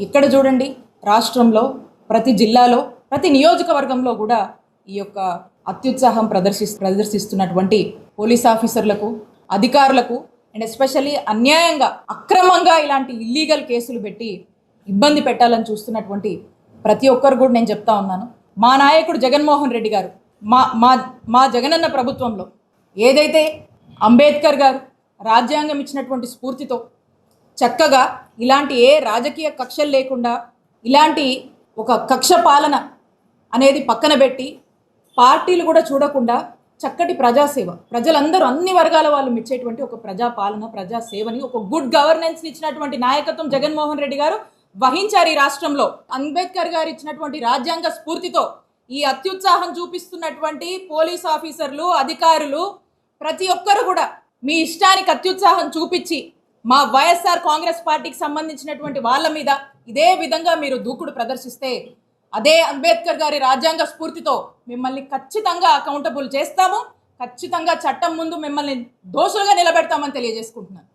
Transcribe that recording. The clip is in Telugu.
ఇక్కడ చూడండి రాష్ట్రంలో ప్రతి జిల్లాలో ప్రతి నియోజకవర్గంలో కూడా ఈ యొక్క అత్యుత్సాహం ప్రదర్శి ప్రదర్శిస్తున్నటువంటి పోలీస్ ఆఫీసర్లకు అధికారులకు అండ్ ఎస్పెషల్లీ అన్యాయంగా అక్రమంగా ఇలాంటి ఇల్లీగల్ కేసులు పెట్టి ఇబ్బంది పెట్టాలని చూస్తున్నటువంటి ప్రతి ఒక్కరు కూడా నేను చెప్తా ఉన్నాను. మా నాయకుడు జగన్మోహన్ రెడ్డి గారు మా మా మా జగనన్న ప్రభుత్వంలో ఏదైతే అంబేద్కర్ గారు రాజ్యాంగం ఇచ్చినటువంటి స్ఫూర్తితో చక్కగా ఇలాంటి ఏ రాజకీయ కక్షలు లేకుండా ఇలాంటి ఒక కక్ష పాలన అనేది పక్కన పెట్టి పార్టీలు కూడా చూడకుండా చక్కటి ప్రజాసేవ. ప్రజలందరూ అన్ని వర్గాల వాళ్ళు మెచ్చేటువంటి ఒక ప్రజా పాలన ప్రజా సేవని ఒక గుడ్ గవర్నెన్స్ ఇచ్చినటువంటి నాయకత్వం జగన్మోహన్ రెడ్డి గారు వహించారు ఈ రాష్ట్రంలో. అంబేద్కర్ గారు ఇచ్చినటువంటి రాజ్యాంగ స్ఫూర్తితో ఈ అత్యుత్సాహం చూపిస్తున్నటువంటి పోలీస్ ఆఫీసర్లు అధికారులు ప్రతి ఒక్కరు కూడా మీ ఇష్టానికి అత్యుత్సాహం చూపించి మా వైఎస్ఆర్ కాంగ్రెస్ పార్టీకి సంబంధించినటువంటి వాళ్ళ మీద ఇదే విధంగా మీరు దూకుడు ప్రదర్శిస్తే అదే అంబేద్కర్ గారి రాజ్యాంగ స్ఫూర్తితో మిమ్మల్ని ఖచ్చితంగా అకౌంటబుల్ చేస్తాము. ఖచ్చితంగా చట్టం ముందు మిమ్మల్ని దోషులుగా నిలబెడతామని తెలియజేసుకుంటున్నాను.